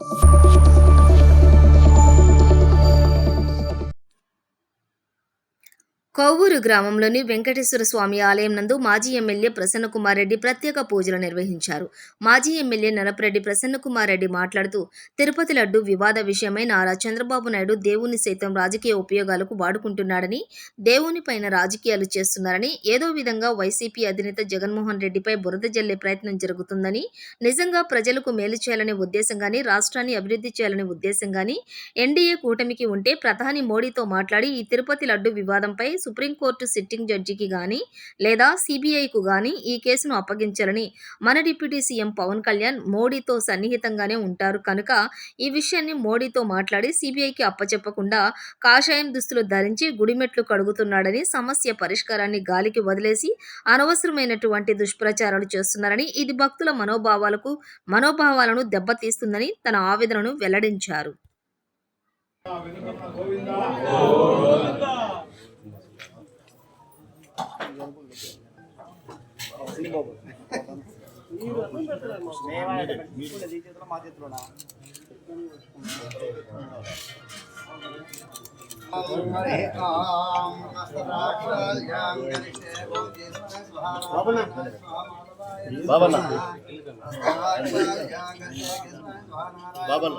Thank you. Kovvur గ్రామంలోని వెంకటేశ్వర స్వామి ఆలయం నందు మాజీ ఎమ్మెల్యే ప్రసన్నకుమార్ రెడ్డి ప్రత్యేక పూజలు నిర్వహించారు. మాజీ ఎమ్మెల్యే నరపరెడ్డి ప్రసన్నకుమార్ రెడ్డి మాట్లాడుతూ తిరుపతి లడ్డు వివాద విషయమై నారా చంద్రబాబు నాయుడు దేవుని సైతం రాజకీయ ఉపయోగాలకు వాడుకుంటున్నాడని దేవుని పైన రాజకీయాలు చేస్తున్నారని ఏదో విధంగా వైసీపీ అధినేత జగన్మోహన్ రెడ్డిపై బురద జల్లే ప్రయత్నం జరుగుతుందని నిజంగా ప్రజలకు మేలు చేయాలనే ఉద్దేశంగాని రాష్ట్రాన్ని అభివృద్ధి చేయాలనే ఉద్దేశంగాని ఎన్డీఏ కూటమికి ఉంటే ప్రధాని మోడీతో మాట్లాడి ఈ తిరుపతి లడ్డు వివాదంపై సుప్రీంకోర్టు సిట్టింగ్ జడ్జికి గాని లేదా సిబిఐకు గాని ఈ కేసును అప్పగించాలని మన డిప్యూటీ సీఎం పవన్ కళ్యాణ్ మోడీతో సన్నిహితంగానే ఉంటారు. కనుక ఈ విషయాన్ని మోడీతో మాట్లాడి సిబిఐకి అప్పచెప్పకుండా కాషాయం దుస్తులు ధరించి గుడిమెట్లు కడుగుతున్నాడని సమస్య పరిష్కారాన్ని గాలికి వదిలేసి అనవసరమైనటువంటి దుష్ప్రచారాలు చేస్తున్నారని ఇది భక్తుల మనోభావాలకు మనోభావాలను దెబ్బతీస్తుందని తన ఆవేదనను వెల్లడించారు. బాబన్న. బాబన్న. రాదన్న రాదన్న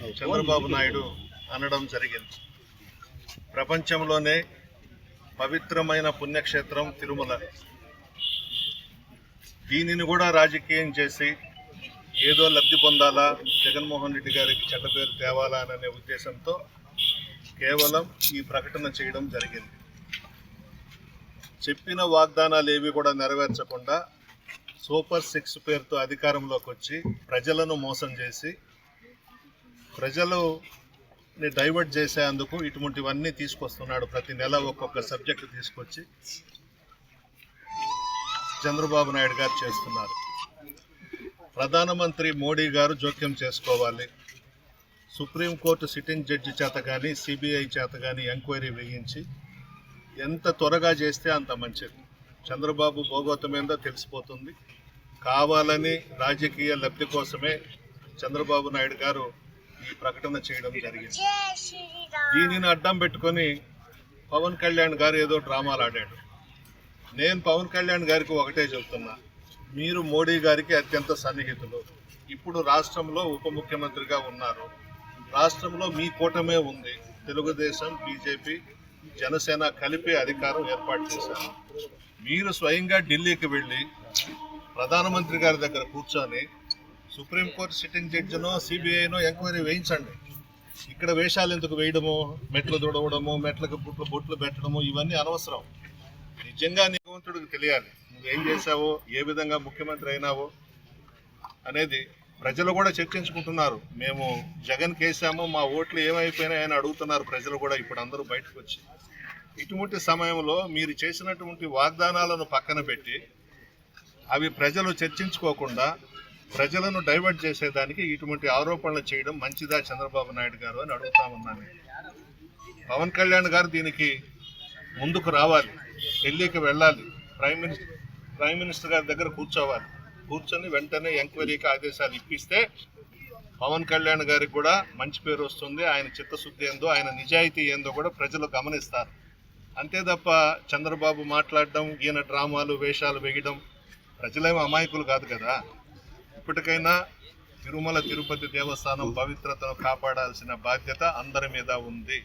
చంద్రబాబు నాయుడు అనడం జరిగింది. ప్రపంచంలోనే పవిత్రమైన పుణ్యక్షేత్రం తిరుమల. దీనిని కూడా రాజకీయం చేసి ఏదో లబ్ధి పొందాలా? జగన్మోహన్ రెడ్డి గారికి చెడ్డ పేరు తేవాలా అనే ఉద్దేశంతో కేవలం ఈ ప్రకటన చేయడం జరిగింది. చెప్పిన వాగ్దానాలు ఏవి కూడా నెరవేర్చకుండా సూపర్ సిక్స్ పేరుతో అధికారంలోకి వచ్చి ప్రజలను మోసం చేసి ప్రజలు డైవర్ట్ చేసేందుకు ఇటువంటివన్నీ తీసుకొస్తున్నాడు ప్రతి నెల ఒక్కొక్క సబ్జెక్టు తీసుకొచ్చి చంద్రబాబు నాయుడు గారు చేస్తున్నారు. ప్రధానమంత్రి మోడీ గారు జోక్యం చేసుకోవాలి. సుప్రీంకోర్టు సిట్టింగ్ జడ్జి చేత కానీ సిబిఐ చేత కానీ ఎంక్వైరీ వేయించి ఎంత త్వరగా చేస్తే అంత మంచిది. చంద్రబాబు భోగోతమేందో తెలిసిపోతుంది. కావాలని రాజకీయ లబ్ధి కోసమే చంద్రబాబు నాయుడు గారు ఈ ప్రకటన చేయడం జరిగింది. దీనిని అడ్డం పెట్టుకొని పవన్ కళ్యాణ్ గారు ఏదో డ్రామాలు ఆడాడు నేను పవన్ కళ్యాణ్ గారికి ఒకటే చెబుతున్నా మీరు మోడీ గారికి అత్యంత సన్నిహితులు. ఇప్పుడు రాష్ట్రంలో ఉప ముఖ్యమంత్రిగా ఉన్నారు. రాష్ట్రంలో మీ కూటమే ఉంది. తెలుగుదేశం బీజేపీ జనసేన కలిపి అధికారం ఏర్పాటు చేశారు. మీరు స్వయంగా ఢిల్లీకి వెళ్ళి ప్రధానమంత్రి గారి దగ్గర కూర్చొని సుప్రీంకోర్టు సిట్టింగ్ జడ్జినో సిబిఐనో ఎంక్వైరీ వేయించండి. ఇక్కడ వేషాలు ఎందుకు వేయడము? మెట్లు దూడవడము మెట్లకు బుట్లు బొట్లు పెట్టడము ఇవన్నీ అనవసరం. నిజంగా నిగవంతుడికి తెలియాలి. నువ్వేం చేశావో ఏ విధంగా ముఖ్యమంత్రి అయినావో అనేది ప్రజలు కూడా చర్చించుకుంటున్నారు. మేము జగన్ కేసాము మా ఓట్లు ఏమైపోయినాయని అడుగుతున్నారు ప్రజలు కూడా ఇప్పుడు అందరూ బయటకు వచ్చి. ఇటువంటి సమయంలో మీరు చేసినటువంటి వాగ్దానాలను పక్కన పెట్టి అవి ప్రజలు చర్చించుకోకుండా ప్రజలను డైవర్ట్ చేసేదానికి ఇటువంటి ఆరోపణలు చేయడం మంచిదా చంద్రబాబు నాయుడు గారు అని అడుగుతా ఉన్నాను. పవన్ కళ్యాణ్ గారు దీనికి ముందుకు రావాలి ఢిల్లీకి వెళ్ళాలి ప్రైమ్ మినిస్టర్ ప్రైమ్ మినిస్టర్ గారి దగ్గర కూర్చోవాలి. కూర్చొని వెంటనే ఎంక్వైరీకి ఆదేశాలు ఇప్పిస్తే పవన్ కళ్యాణ్ గారికి కూడా మంచి పేరు వస్తుంది. ఆయన చిత్తశుద్ధి ఏందో ఆయన నిజాయితీ ఏందో కూడా ప్రజలు గమనిస్తారు. అంతే తప్ప చంద్రబాబు మాట్లాడడం ఈయన డ్రామాలు వేషాలు వేయడం ప్రజలేమో అమాయకులు కాదు కదా. ఇప్పటికైనా తిరుమల తిరుపతి దేవస్థానం పవిత్రతను కాపాడాల్సిన బాధ్యత అందరి మీద ఉంది.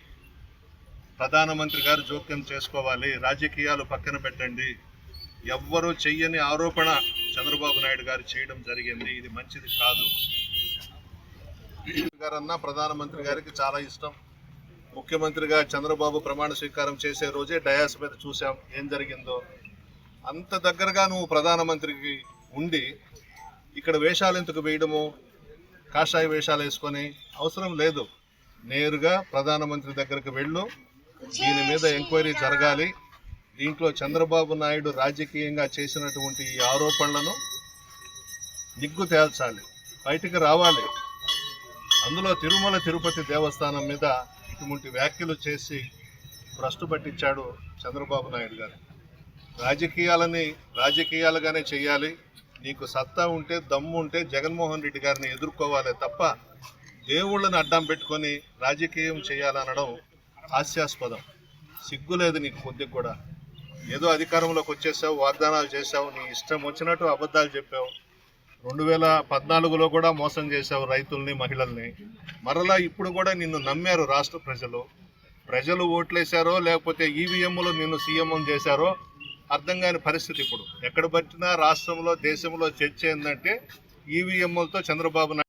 ప్రధానమంత్రి గారు జోక్యం చేసుకోవాలి రాజకీయాలు పక్కన పెట్టండి. ఎవ్వరూ చెయ్యని ఆరోపణ చంద్రబాబు నాయుడు గారు చేయడం జరిగింది ఇది మంచిది కాదు. గారన్నా ప్రధానమంత్రి గారికి చాలా ఇష్టం. ముఖ్యమంత్రిగా చంద్రబాబు ప్రమాణ స్వీకారం చేసే రోజే డయాస్ మీద చూసాం ఏం జరిగిందో. అంత దగ్గరగా నువ్వు ప్రధానమంత్రికి ఉండి ఇక్కడ వేషాలు ఎందుకు వేయడము? కాషాయ వేషాలు వేసుకొని అవసరం లేదు. నేరుగా ప్రధానమంత్రి దగ్గరికి వెళ్ళు. దీని మీద ఎంక్వైరీ జరగాలి. దీంట్లో చంద్రబాబు నాయుడు రాజకీయంగా చేసినటువంటి ఈ ఆరోపణలను నిగ్గు తేల్చాలి. బయటికి రావాలి. అందులో తిరుమల తిరుపతి దేవస్థానం మీద ఇటువంటి వ్యాఖ్యలు చేసి భ్రష్టు పట్టించాడు చంద్రబాబు నాయుడు గారు. రాజకీయాలని రాజకీయాలుగానే చేయాలి. నీకు సత్తా ఉంటే దమ్ము ఉంటే జగన్మోహన్ రెడ్డి గారిని ఎదుర్కోవాలి తప్ప దేవుళ్ళని అడ్డం పెట్టుకొని రాజకీయం చేయాలనడం హాస్యాస్పదం. సిగ్గులేదు నీకు కొద్దిగా కూడా. ఏదో అధికారంలోకి వచ్చేసావు వాగ్దానాలు చేసావు నీ ఇష్టం వచ్చినట్టు అబద్ధాలు చెప్పావు. రెండు వేల పద్నాలుగులో కూడా మోసం చేశావు రైతుల్ని మహిళల్ని. మరలా ఇప్పుడు కూడా నిన్ను నమ్మారు రాష్ట్ర ప్రజలు. ప్రజలు ఓట్లేశారో లేకపోతే ఈవీఎంలో నిన్ను సీఎం చేశారో అర్థం కాని పరిస్థితి ఇప్పుడు. ఎక్కడ పట్టినా రాష్ట్రంలో దేశంలో చర్చ ఏంటంటే ఈవీఎంలతో చంద్రబాబు నాయుడు